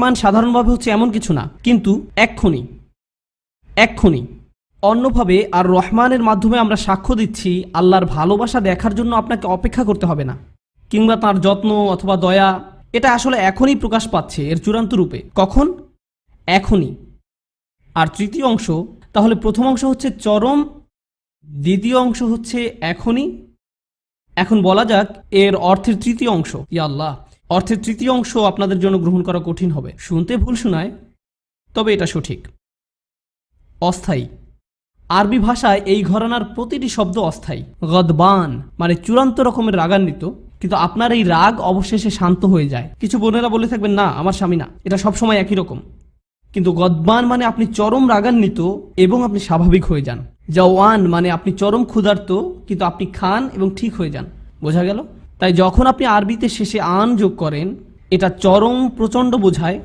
রহমান সাধারণভাবে হচ্ছে এমন কিছু না, কিন্তু এক্ষুনি এক্ষুনি। অন্যভাবে, আর রহমানের মাধ্যমে আমরা সাক্ষ্য দিচ্ছি আল্লাহর ভালোবাসা দেখার জন্য আপনাকে অপেক্ষা করতে হবে না, কিংবা তার যত্ন অথবা দয়া, এটা আসলে এখনই প্রকাশ পাচ্ছে এর চূড়ান্ত রূপে। কখন? এখনই। আর তৃতীয় অংশ, তাহলে প্রথম অংশ হচ্ছে চরম, দ্বিতীয় অংশ হচ্ছে এখনই। এখন বলা যাক, এর অর্থের তৃতীয় অংশ। ইয়া আল্লাহ। অর্থের তৃতীয় অংশ আপনাদের জন্য গ্রহণ করা কঠিন হবে। শুনতে ভুল শোনায়, তবে এটা সঠিক। অস্থায়ী। আরবি ভাষায় এই ঘরানার প্রতিটি শব্দ অস্থায়ী। গদবান মানে চূড়ান্ত রকমের রাগান্বিত, কিন্তু আপনার এই রাগ অবশেষে শান্ত হয়ে যায়। কিছু বোনেরা বলে থাকবেন, না, আমার স্বামী না। এটা সবসময় একই রকম। কিন্তু গদবান মানে আপনি চরম রাগান্বিত এবং আপনি স্বাভাবিক হয়ে যান। জওয়ান মানে আপনি চরম ক্ষুধার্ত, কিন্তু আপনি খান এবং ঠিক হয়ে যান। বোঝা গেল? তাই যখন আপনি আরবিতে শেষে আন যোগ করেন এটা চরম প্রচণ্ড বোঝায়।